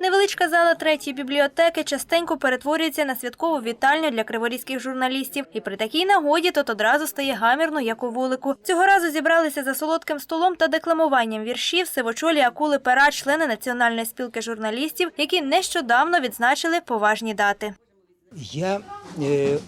Невеличка зала третьої бібліотеки частенько перетворюється на святкову вітальню для криворізьких журналістів. І при такій нагоді тут одразу стає гамірно, як у вулику. Цього разу зібралися за солодким столом та декламуванням віршів сивочолі Акули Пера, члени Національної спілки журналістів, які нещодавно відзначили поважні дати. Я е,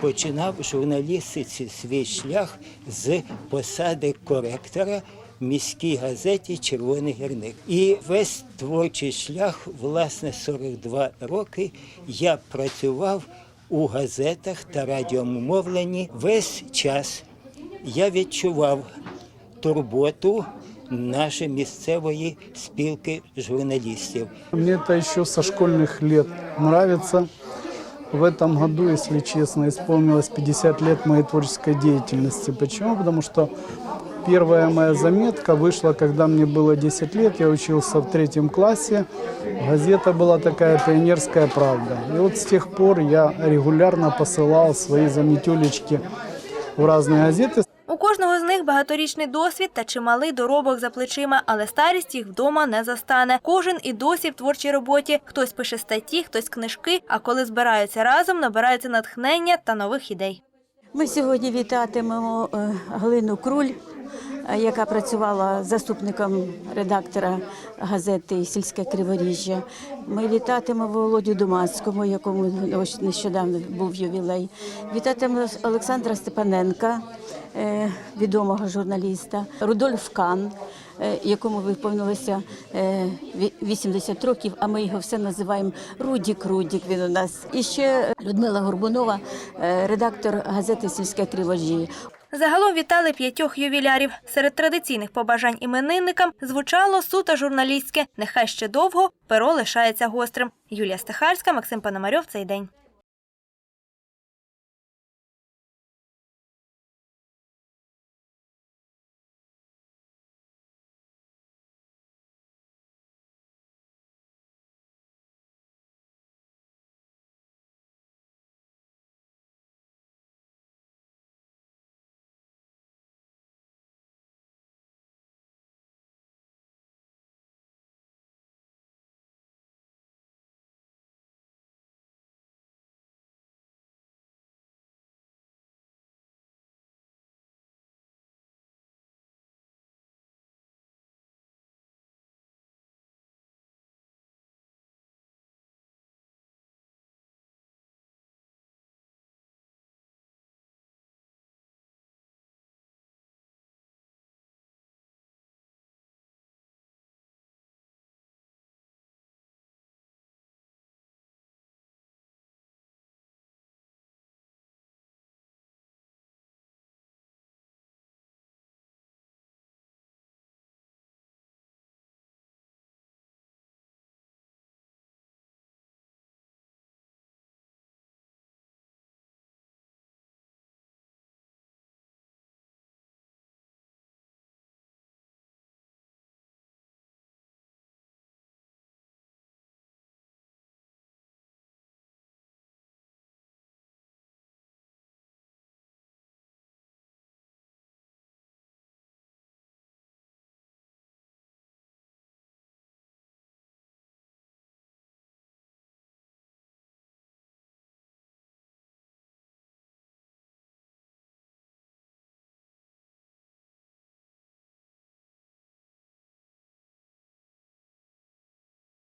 починав журналістиці свій шлях з посади коректора міській газеті Червоний гірник. І весь творчий шлях, власне, 42 роки, я працював у газетах та радіомовленні. Весь час я відчував турботу нашої місцевої спілки журналістів. Мне это еще со школьных лет нравится. В этом году, если честно, исполнилось 50 лет моей творческой деятельности. Почему? Потому что первая моя заметка вышла, когда мне было 10 лет. Я учился в третьем классе. Газета была такая «Пионерская правда». И вот с тех пор я регулярно посылал свои заметюлечки в разные газеты. У кожного з них багаторічний досвід та чималий доробок за плечима, але старість їх вдома не застане. Кожен і досі в творчій роботі. Хтось пише статті, хтось книжки. А коли збираються разом, набираються натхнення та нових ідей. Ми сьогодні вітатимемо е, Галину Круль, е, яка працювала заступником редактора газети Сільське Криворіжжя. Ми вітатимемо Володю Думацькому, якому нещодавно був ювілей. Вітатимемо Олександра Степаненка, е, відомого журналіста, Рудольф Кан. е, Якому виповнилося е, 80 років, а ми його все називаємо Рудік Рудік. Він у нас і ще Людмила Горбунова, е, редактор газети Сільське Криворіжжя. Загалом вітали п'ятьох ювілярів. Серед традиційних побажань іменинникам звучало суто журналістське. Нехай ще довго перо лишається гострим. Юлія Стахарська, Максим Пономарьов. Цей день.